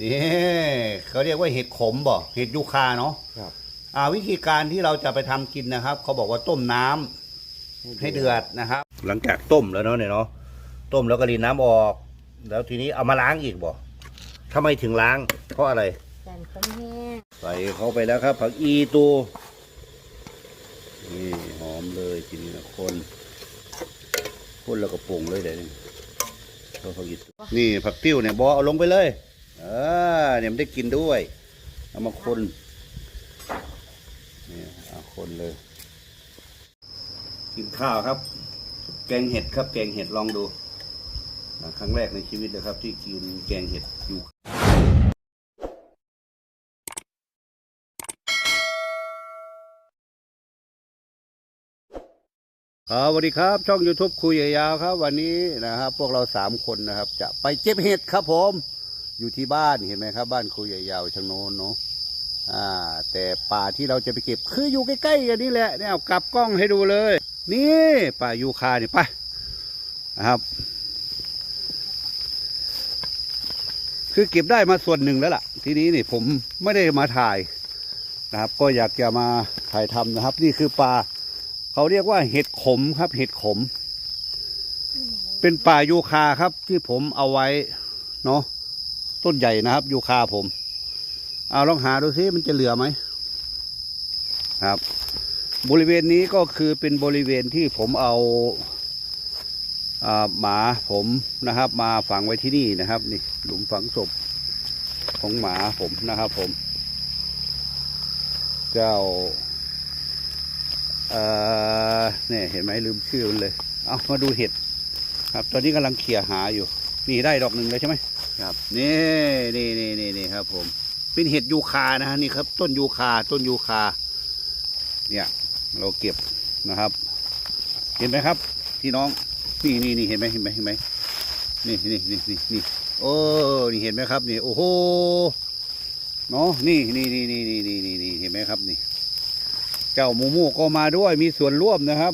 นี่เขาเรียกว่าเห็ดขมบ่เห็ดยูคาเนาะครับ อ่า วิธีการที่เราจะไปทำกินนะครับ เขาบอกว่าต้มน้ำให้เดือดนะครับ หลังจากต้มแล้วเนาะเนี่ยเนาะต้มแล้วก็รีดน้ำออก แล้วทีนี้เอามาล้างอีกบ่ทำไมถึงล้าง เพราะอะไรแกนข้นแห้งใส่เข้าไปแล้วครับ ผักอีตูนี่หอมเลยทีนี้นะคนคนแล้วก็ปรุงเลยเดี๋ยวนี้ เอาผักอีตูนี่ผักติ้วเนี่ยบอเอาลงไปเลยเออเนี่ยมันได้กินด้วย เอามาคนนี่เอาคนเลย กินข้าวครับ แกงเห็ดครับ แกงเห็ดลองดู ครั้งแรกในชีวิตนะครับ ที่กินแกงเห็ดอยู่ ครับสวัสดีครับ ช่อง YouTube คุยยาวครับ วันนี้นะครับพวกเราสามคนนะครับ จะไปเก็บเห็ดครับผม อยู่ที่บ้านเห็นไหมครับ บ้านคุยยาวชางโน้นเนาะอ่า แต่ป่าที่เราจะไปเก็บคืออยู่ใกล้ๆกันนี่แหละเนี่ยเอากลับกล้องให้ดูเลย นี่ป่ายูคานี่ไปนะครับ คือเก็บได้มาส่วนหนึ่งแล้วล่ะ ทีนี้นี่ผมไม่ได้มาถ่ายนะครับ ก็อยากจะมาถ่ายทำนะครับ นี่คือป่า เขาเรียกว่าเห็ดขมครับ เห็ดขม เป็นป่ายูคาครับที่ผมเอาไว้เนาะต้นใหญ่นะครับยูคาผม เอาลองหาดูซิมันจะเหลือไหมครับ บริเวณนี้ก็คือเป็นบริเวณที่ผมเอาอ่าหมาผมนะครับ มาฝังไว้ที่นี่นะครับ นี่หลุมฝังศพของหมาผมนะครับผม เจ้า เนี่ยเห็นไหมลืมชื่อมันเลย เอามาดูเห็ด ครับ ตอนนี้กำลังเขี่ยหาอยู่ นี่ได้ดอกหนึ่งเลยใช่ไหมครับ นี่นี่นี่นี่นี่ครับ ผม เป็นเห็ดยูคานะฮะนี่ครับ ต้นยูคาต้นยูคา เนี่ย เราเก็บนะครับ เห็นไหมครับ พี่น้อง นี่นี่นี่เห็นไหมเห็นไหมเห็นไหมนี่นี่นี่นี่นี่โอ้นี่เห็นไหมครับ นี่ โอ้โหเนาะนี่นี่นี่นี่นี่นี่นี่เห็นไหมครับนี่ เจ้ามูมูก็มาด้วยมีส่วนร่วมนะครับ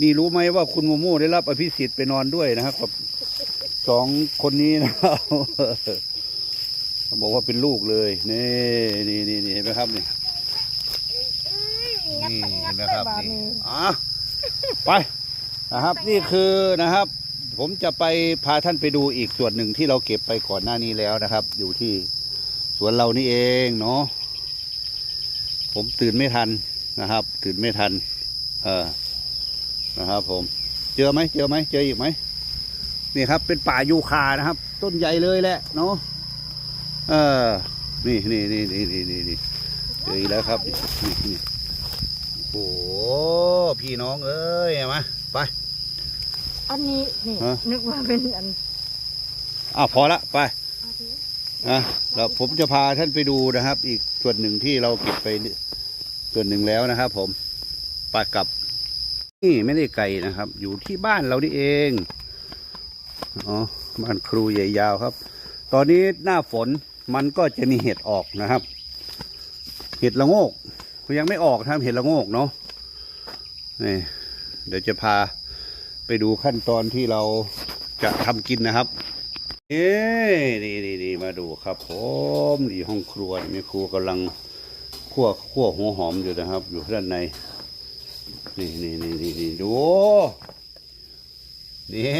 นี่รู้ไหมว่าคุณมูมูได้รับอภิสิทธิ์ไปนอนด้วยนะครับกับสองคนนี้นะครับเขาบอกว่าเป็นลูกเลยนี่นี่นี่นี่เห็นไหมครับนี่นี่เห็นไหมครับนี่อะไปนะครับ นี่คือนะครับ ผมจะไปพาท่านไปดูอีกส่วนหนึ่งที่เราเก็บไปก่อนหน้านี้แล้วนะครับ อยู่ที่สวนเรานี่เองเนาะ ผมตื่นไม่ทันนะครับ ตื่นไม่ทัน เออนะครับผม เจอไหมเจอไหมเจออีกไหมนี่ครับ เป็นป่ายูคานะครับ ต้นใหญ่เลยแหละเนาะเออ นี่นี่นี่นี่นี่นี่นี่เจออีกแล้วครับนี่นี่นี่โอ้โหพี่น้องเอ้ยมาไป อันนี้นี่ฮะ นึกว่าเป็นอัน อ้าวพอละไปอะ แล้วผมจะพาท่านไปดูนะครับ อีกส่วนหนึ่งที่เราเก็บไปส่วนหนึ่งแล้วนะครับ ผมไปกลับนี่ไม่ได้ไกลนะครับ อยู่ที่บ้านเรานี่เองอ๋อบ้านครูใหญ่ยาวครับ ตอนนี้หน้าฝนมันก็จะมีเห็ดออกนะครับ เห็ดละโงกยังไม่ออกทำเห็ดละโงกเนาะนี่เดี๋ยวจะพาไปดูขั้นตอนที่เราจะทำกินนะครับ เอ้นี่นี่นี่มาดูครับผมนี่ห้องครัวนี่แม่ครัวกำลังคั่วคั่วหัวหอมอยู่นะครับ อยู่ด้านใน นี่นี่นี่นี่นี่ดูนี่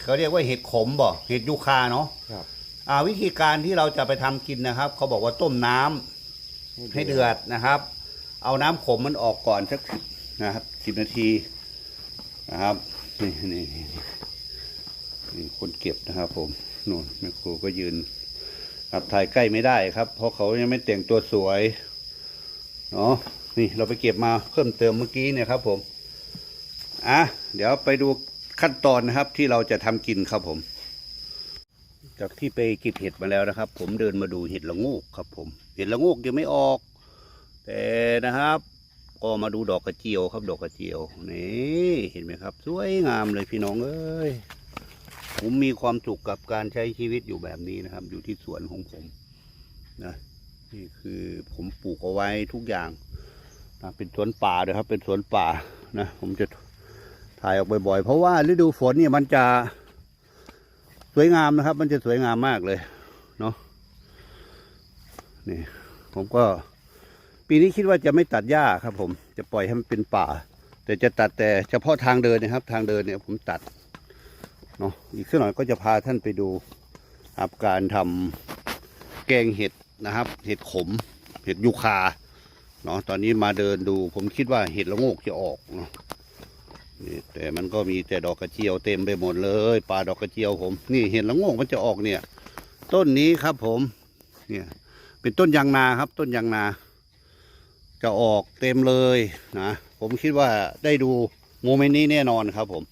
เขาเรียกว่าเห็ดขมบ่เห็ดยูคาเนาะครับอ่าวิธีการที่เราจะไปทำกินนะครับ เขาบอกว่าต้มน้ำให้เดือดนะครับ เอาน้ำขมมันออกก่อนสักนะครับสิบนาทีนะครับ นี่นี่ นี่คนเก็บนะครับ ผมนู่นแม่ครูก็ยืนครับถ่ายใกล้ไม่ได้ครับ เพราะเขายังไม่แต่งตัวสวยเนาะนี่เราไปเก็บมาเพิ่มเติมเมื่อกี้เนี่ยครับ ผมอะเดี๋ยวไปดูขั้นตอนนะครับ ที่เราจะทำกินครับผม จากที่ไปเก็บเห็ดมาแล้วนะครับ ผมเดินมาดูเห็ดละโงกครับ ผม เห็ดละโงกยังไม่ออก แต่นะครับ ก็มาดูดอกกระเจียวครับ ดอกกระเจียวนี่เห็นไหมครับ สวยงามเลยพี่น้องเอ้ย ผมมีความสุขกับการใช้ชีวิตอยู่แบบนี้นะครับ อยู่ที่สวนของผมนะนี่คือผมปลูกเอาไว้ทุกอย่างนะเป็นสวนป่าเลยครับ เป็นสวนป่านะผมจะถ่ายออกบ่อยๆ เพราะว่าฤดูฝนเนี่ยมันจะสวยงามนะครับ มันจะสวยงามมากเลยเนาะนี่ผมก็ ปีนี้คิดว่าจะไม่ตัดหญ้าครับ ผมจะปล่อยให้มันเป็นป่า แต่จะตัดแต่เฉพาะทางเดินนะครับ ทางเดินเนี่ยผมตัด เนาะอีกสักหน่อยก็จะพาท่านไปดูครับการทำแกงเห็ดนะครับ เห็ดขม เห็ดยูคาเนาะตอนนี้มาเดินดูผมคิดว่าเห็ดละโงกจะออกเนาะนี่แต่มันก็มีแต่ดอกกระเจียวเต็มไปหมดเลยป่าดอกกระเจียวผม นี่เห็ดละโงกมันจะออกเนี่ย ต้นนี้ครับผมเนี่ยเป็นต้นยางนาครับ ต้นยางนา จะออกเต็มเลยนะผมคิดว่าได้ดูโมเมนต์นี้แน่นอนครับผม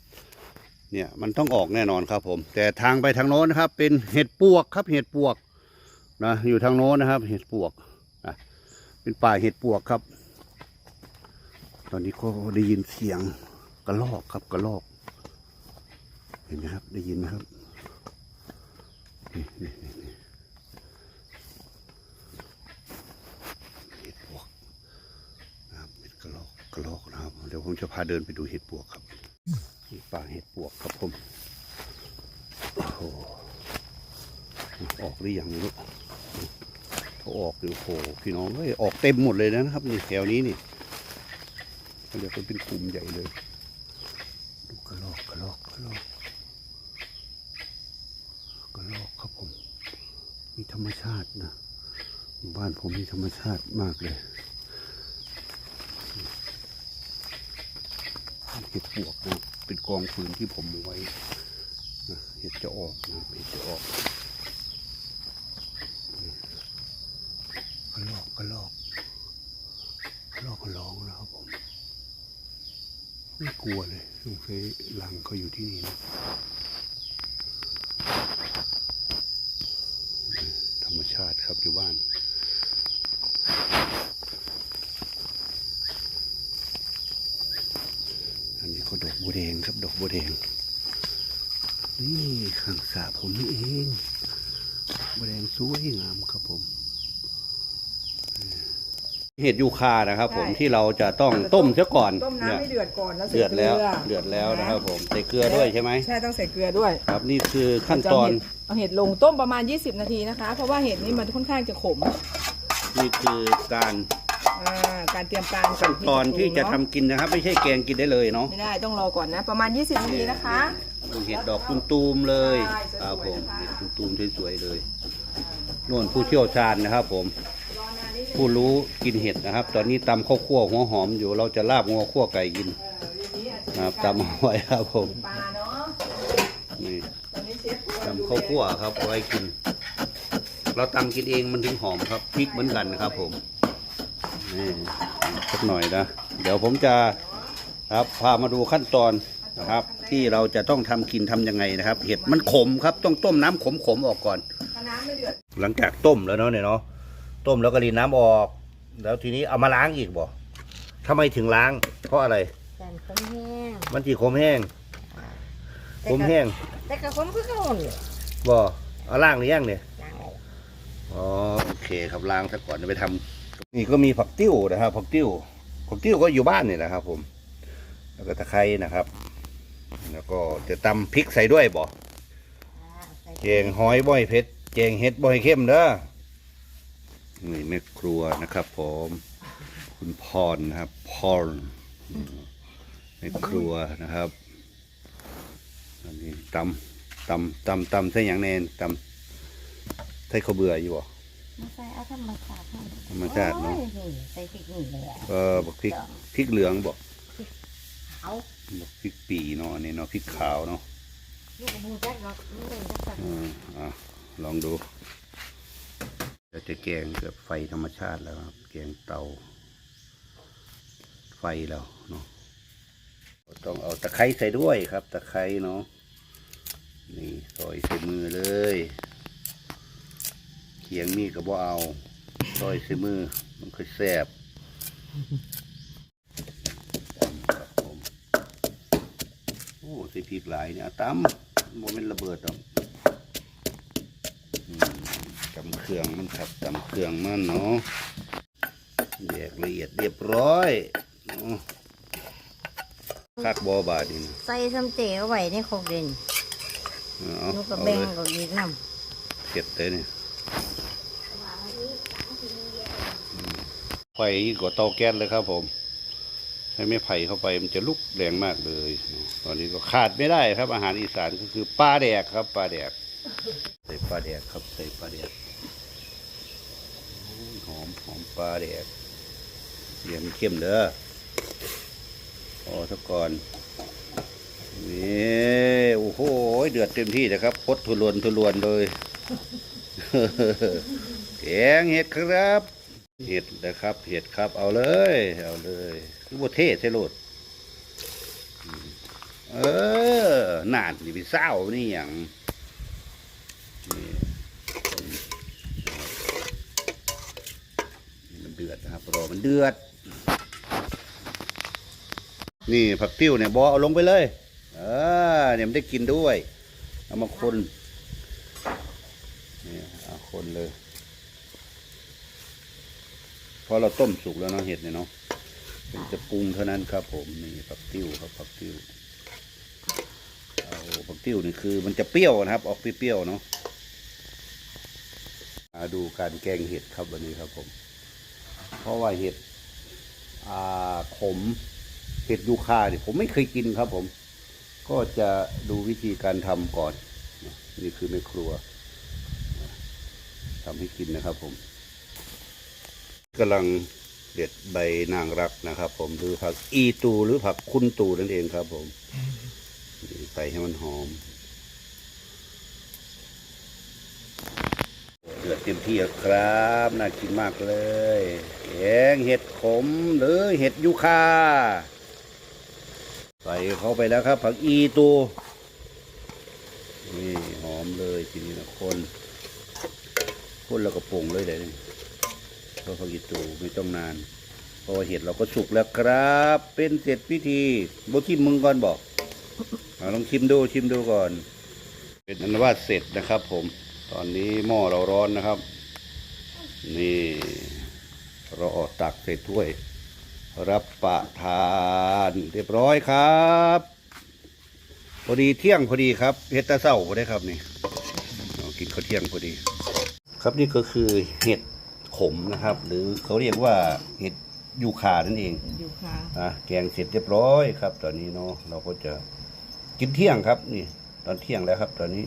เนี่ยมันต้องออกแน่นอนครับผม แต่ทางไปทางโน้นนะครับ เป็นเห็ดปวกครับ เห็ดปวกนะอยู่ทางโน้นนะครับ เห็ดปวกนะเป็นป่าเห็ดปวกครับ ตอนนี้ก็ได้ยินเสียงกระลอกครับกระลอก เห็นไหมครับ ได้ยินไหมครับเห็ดปวกนะครับเห็ดกระลอกกระลอกนะครับ เดี๋ยวผมจะพาเดินไปดูเห็ดปวกครับ ป่าเห็ดปวกครับผมโอ้โหออกหรือยังไม่รู้เขาออกอยู่โอ้โหพี่น้องเอ้ยออกเต็มหมดเลยนะครับนี่แถวนี้นี่เขาเรียกว่าเป็นกลุ่มใหญ่เลยดูกระลอกกระลอกกระลอกกระลอกครับผมมีธรรมชาตินะบ้านผมมีธรรมชาติมากเลยเห็ดปวกนะ เป็นกองฟืนที่ผมเอาไว้เห็ดจะออกนะเห็ดจะออกกระลอกกระลอกกระลอกกระร้องนะครับผมไม่กลัวเลยลุงเฟยหลังเขาอยู่ที่นี่นะธรรมชาติครับอยู่บ้านนี้ก็ดอกบัวแดง ครับดอกบัวแดง นี่ข้างสระผมนี่เองบัวแดงสวยงามครับผม เห็ดยูคานะครับผมใช่ ที่เราจะต้องต้มเสียก่อนต้มเนี่ยน้ำให้เดือดก่อนแล้วใส่เดือดแล้วกเดือดแล้วนะครับผมใส่เกลือด้วยใช่ไหมใช่ต้องใส่เกลือด้วยครับนี่คือขั้นตอน เอาเห็ดลงต้มประมาณ 20 นาทีนะคะ เพราะว่าเห็ดนี้มันค่อนข้างจะขม นี่คือการ อ่าการเตรียมการขั้นตอนที่จะทำเนากินนะครับ ไม่ใช่แกงกินได้เลยเนาะไม่ได้ต้องรอก่อนนะ ประมาณ 20นาทีนะคะ ดูเห็ดดอกตูมๆเลยใช่ครับสผวยมๆนะคะ เห็ดตูมๆสวยๆเลยนวลผู้เชี่ยวชาญนะครับ ผมผู้รู้กินเห็ดนะครับ ตอนนี้ตำข้าวคั่วหัวหอมอยู่เราจะลาบงัวคั่วไก่กินเออเรื่องนี้อาจจะนะครับจำเอาไว้ครับผมปลาเนาะนี่ตอนนี้เชฟตำข้าวคั่วครับเอาไว้กิน เราตำกินเองมันถึงหอมครับพริกเหมือนกันครับ ผม นี่สักหน่อยนะ เดี๋ยวผมจะครับพามาดูขั้นตอนนะครับ ที่เราจะต้องทำกินทำยังไงนะครับ เห็ดมันขมครับต้องต้มน้ำขมๆออกก่อนถ้าน้ำไม่เดือดหลังจากต้มแล้วเนาะเนี่ยเนาะต้มแล้วก็รีดน้ำออก แล้วทีนี้เอามาล้างอีกบ่ทำไมถึงล้าง เพราะอะไรแกนขมแห้งมันจีขมแห้งขมแห้งแต่กระขมคือเก่าเลยบ่เอาล้างหรือยังเนี่ยล้างแล้วอ๋อโอเคครับล้างซะก่อนเดี๋ยวไปทำ นี่ก็มีผักติ้วนะครับผักติ้วผักติ้วก็อยู่บ้านนี่แหละครับ ผม แล้วก็ตะไคร้นะครับ แล้วก็จะตำพริกใส่ด้วยบ่แกงหอยบ่อยเผ็ดแกงเห็ดบ่อยเข้มเด้อนี่แม่ครัวนะครับ ผม คุณพรนะครับพรแม่ครัวนะครับอันนี้ตำตำตำตำใส่หยังแนนตำใส่ข้าวเบื่ออยู่บ่ มาใส่เอาธรรมชาติให้ธรรมชาติเนาะ โอ้ยนี่ใส่พริกนี่เลยอะเออบักพริกพริกเหลืองบอกเอาบักพริกปีเนาะอันนี้เนาะพริกขาวเนาะลูกหูจักเนาะลูกเล่นจักสักเอออะลองดูเราจะแกงแบบไฟธรรมชาติแล้วครับแกงเตา ไฟแล้วเนาะต้องเอาตะไคร้ใส่ด้วยครับ ตะไคร้เนาะนี่ซอยใส่มือเลยเขียงมีดก็บ่เอาซอยใส่มือ มันค่อยแซ่บครับผมโอ้ใส่พริกหลายเนี่ยตำโมเมนระเบิดหรอกอืมตำเครื่องมันครับตำเครื่องมันเนาะแยกละเอียดเรียบร้อยเนาะคักบอบาดนี่นะใส่ซ้ำเต๋อไว้ในโคกเด่นเอาลูกกระเอาแบงเลยก็อีกน้เผ็ดเลยเนี่ย ไฟยิ่งกว่าเตาแก๊สเลยครับ ผมให้ไม่ไผ่เข้าไปมันจะลุกแรงมากเลย ตอนนี้ก็ขาดไม่ได้ครับ อาหารอีสานก็คือปลาแดกครับปลาแดกใส่ปลาแดกครับใส่ปลาแดกหอมหอมปลาแดกเยี่ยมนเข้มเด้อพอสักก่อนนี่โอ้โหเดือดเต็มที่นะครับพดทุรวนทุรวนเลยแกงเห็ดครับ เห็ดนะครับ เห็ดครับ เอาเลย เอาเลยคือบ่เทศใช่โลดเออหนานนี่พี่เศร้านี่อย่างมันเดือดนะครับรอมันเดือด นี่ผักติ้วเนี่ยบอเอาลงไปเลย เออเนี่ยมันได้กินด้วย เอามาคนนี่เอาคนเลย ราะเราต้มสุกแล้วเนาะเห็ดเนี่ยเนาะเป็นจะปรุงเท่านั้นครับ ผมนี่ผักติ้วครับผักติ้วเอาผักติ้วนี่คือ มันจะเปรี้ยวนะครับ ออกเปรี้ยวๆเนาะมาดูการแกงเห็ดครับวันนี้ครับผม เพราะว่าเห็ดอ่าขมเห็ดยูคาเนี่ยผมไม่เคยกินครับผม ก็จะดูวิธีการทำก่อน นี่คือแม่ครัวทำให้กินนะครับผม กำลังเด็ดใบนางรักนะครับ ผมหรือผักอีตูหรือผักคุณตูนั่นเองครับ ผมใส่ให้มันหอมเดือดเต็มที่ครับน่ากินมากเลยแกงเห็ดขมหรือเห็ดยูคาใส่เข้าไปแล้วครับ ผักอีตูนี่หอมเลยทีนี้นะคนคนแล้วก็ปรุงเลยเดี๋ยวนี้ เพราะผักอีตูไม่ต้องนานเพราะว่าเห็ดเราก็สุกแล้วครับ เป็นเสร็จพิธีบชิมมึงก่อนบอกอลองชิมดูชิมดูก่อน เป็นอันว่าเสร็จนะครับ ผม ตอนนี้หม้อเราร้อนนะครับ นี่ เราออกตักใส่ถ้วย รับประทาน เรียบร้อยครับพอดีเที่ยงพอดีครับเฮ็ดตาเศร้าพอได้ครับนี่เอากินข้าวเที่ยงพอดี ครับนี่ก็คือเห็ด มนะครับ หรือเขาเรียกว่าเห็ดยูคานั่นเองอยู่ค่ะอะแกงเสร็จเรียบร้อยครับ ตอนนี้เนาะเราก็จะกินเที่ยงครับนี่ ตอนเที่ยงแล้วครับ ตอนนี้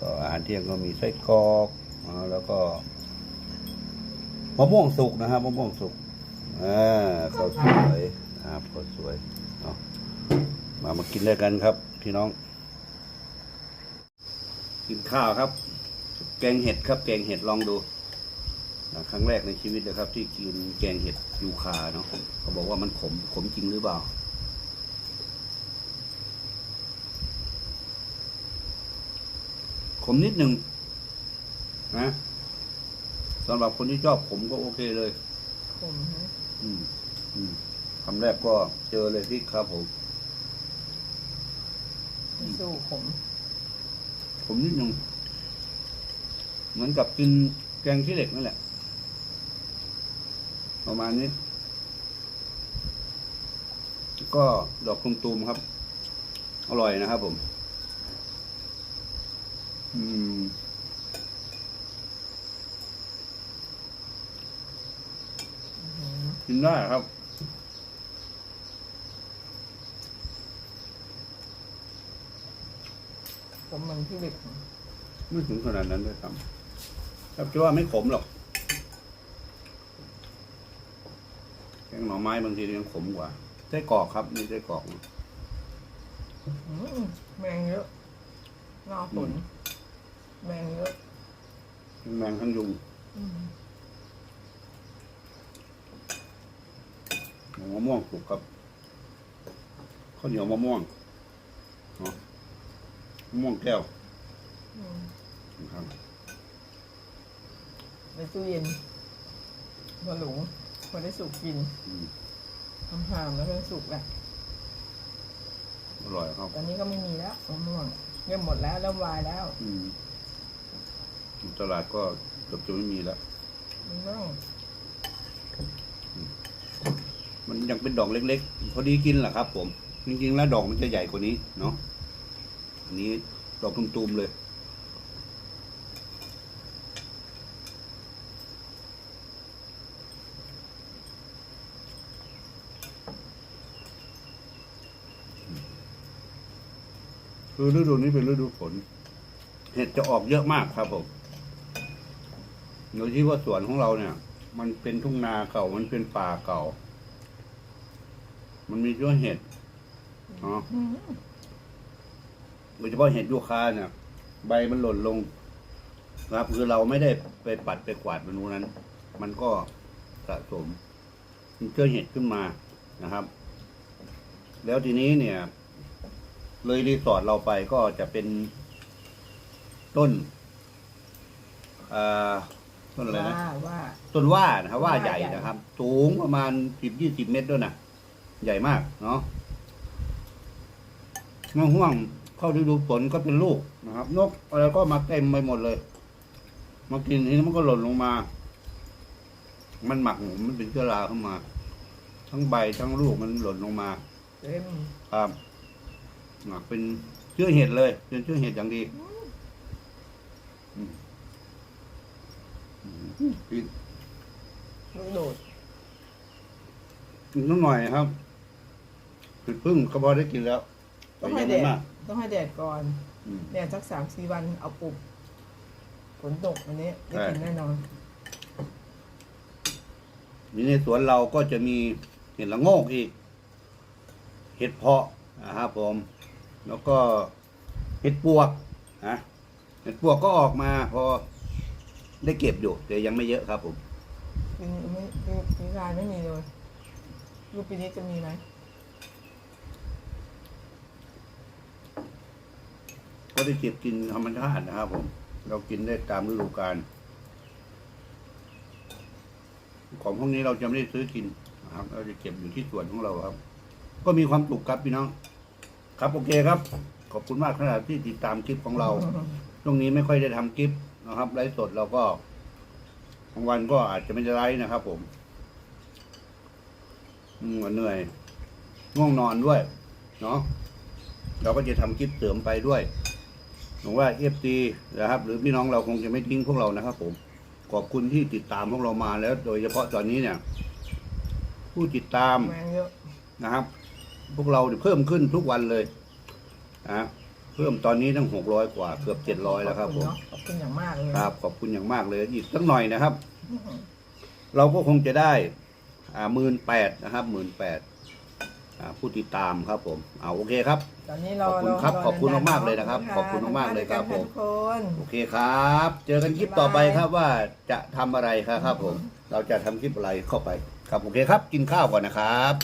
ก็อาหารเที่ยงก็มีไส้กรอกอ่าแล้วก็มะม่วงสุกนะครับมะม่วงสุกอ่าข้าวสวยครับข้าวสวยเนาะมามากินด้วยกันครับ พี่น้อง กินข้าวครับ แกงเห็ดครับ แกงเห็ดลองดูนะ ครั้งแรกในชีวิตนะครับ ที่กินแกงเห็ดยูคาเนาะเขาบอกว่ามันขมขมจริงหรือเปล่า ขมนิดหนึ่งนะสำหรับคนที่ชอบขมก็โอเคเลยผมนะอืม อืมคำแรกก็เจอเลยที่ครับผมไม่สู้ผมขมนิดหนึ่งเหมือนกับกินแกงขี้เหล็กนั่นแหละ ประมาณนี้ ก็ดอกตุมตูมๆครับ อร่อยนะครับผม อืมกินได้ครับผมมันที่เหล็กไม่ถึงขนาดนั้นด้วยซ้ำครับจะว่าไม่ขมหรอก แกงห น่อไม้บางทียังขมกว่าไส้กรอกครับนี่ไส้กรอกอืมแมงเยอะหน้าฝนแมงเยอะทั้งแมงทั้งยุงอืมมะม่วงสุกครับข้าวเหนียวมะม่วงเนาะมะม่วงแก้วอืมนะครับในตู้เย็นพอหลุง พอได้สุกกินอืมทำหามแล้วก็สุกแหละอร่อยครับตอนนี้ก็ไม่มีแล้วมะม่วงเริ่มหมดแล้วเริ่มวายแล้วอืมตลาดก็เกือบจะไม่มีแล้ว มันต้องมันยังเป็นดอกเล็กๆ พอดีกินแหละครับ ผม จริงๆ แล้วดอกมันจะใหญ่กว่านี้เนาะ อันนี้ดอกตุ่มๆเลย คือฤดูนี้เป็นฤดูฝนเห็ดจะออกเยอะมากครับผมโดยที่ว่าสวนของเราเนี่ย มันเป็นทุ่งนาเก่า มันเป็นป่าเก่า มันมีเยอะเห็ดเนาะอืมโดยเฉพาะเห็ดยูคาเนี่ย ใบมันหล่นลง ครับ คือเราไม่ได้ไปปัดไปกวาดมันนู้นนั้น มันก็สะสมมันเจอเห็ดขึ้นมานะครับ แล้วทีนี้เนี่ย เลยรีสอร์ทเราไปก็จะเป็นต้นอ่าต้นอะไรนะว่าว่าต้นว่านะครับว่าว่าใหญ่ใหญ่นะครับ สูงประมาณสิบยี่สิบเมตรด้วยนะใหญ่มากเนาะเมื่อห่วงเข้าฤดูฝนก็เป็นลูกนะครับ นกอะไรก็มาเต็มไปหมดเลยมากินทีนี้มันก็หล่นลงมา มันหมักหมมมันเป็นเชื้อราเข้ามา ทั้งใบทั้งลูกมันหล่นลงมาเต็มครับ หมักเป็นเชื้อเห็ดเลย เป็นเชื้อเห็ดอย่างดีอืมอืมกินลูกโดดกินนิดหน่อยครับคือพึ่งก็พอได้กินแล้วต้องให้ยัแดไม่ดมากต้องให้แดดก่อน อืม แดดสักสามสี่วันเอาปลูกฝนตกวันนี้ได้ใช่กินแน่นอน นี่ในสวนเราก็จะมีเห็ดละโงกอีก เห็ดเพาะนะครับผม แล้วก็เห็ดปวกนะเห็ดปวกก็ออกมาพอได้เก็บอยู่แต่ยังไม่เยอะครับผมปีนี้ไม่ปีปีกายไม่มีเลยรูปปีนี้จะมีไหมก็ได้เก็บกินธรรมชาตินะครับผม เรากินได้ตามฤดูกาลของพวกนี้เราจะไม่ได้ซื้อกินนะครับ เราจะเก็บอยู่ที่สวนของเราครับ ก็มีความสุขครับพี่น้อง ครับโอเคครับ ขอบคุณมากขนาดที่ติดตามคลิปของเรา ช่วงนี้ไม่ค่อยได้ทำคลิปนะครับไลฟ์สดเราก็บางวันก็อาจจะไม่ได้ไลฟ์นะครับผม อืมเหนื่อย ง่วงนอนด้วย เนาะเราก็จะทำคลิปเสริมไปด้วยหวังว่าเอฟซีนะครับ หรือพี่น้องเราคงจะไม่ทิ้งพวกเรานะครับ ผม ขอบคุณที่ติดตามพวกเรามาแล้ว โดยเฉพาะตอนนี้เนี่ย ผู้ติดตามแมงเยอะนะครับ พวกเราเนี่ยเพิ่มขึ้นทุกวันเลยนะเพิ่มตอนนี้ตั้งหกร้อยกว่าเกือบเจ็ดร้อยแล้วครับผมเนาะขอบคุณอย่างมากเลยครับ ขอบคุณอย่างมากเลยอีกสักหน่อยนะครับ เราก็คงจะได้อ่าหมื่นแปดนะครับหมื่นแปดอ่าผู้ติดตามครับผมเอาโอเคครับตอนนี้เราขอบคุณครับเาขอบคุณเดินมากๆเลยนะครับะขอบคุณมากๆเลยครับทำงานด้วยกันผมทุกคนโอเคครับ เจอกันคลิปต่อไปบ๊ายบายครับว่าจะทำอะไรครับครับผม เราจะทำคลิปอะไรเข้าไป ครับโอเคครับ กินข้าวก่อนนะครับ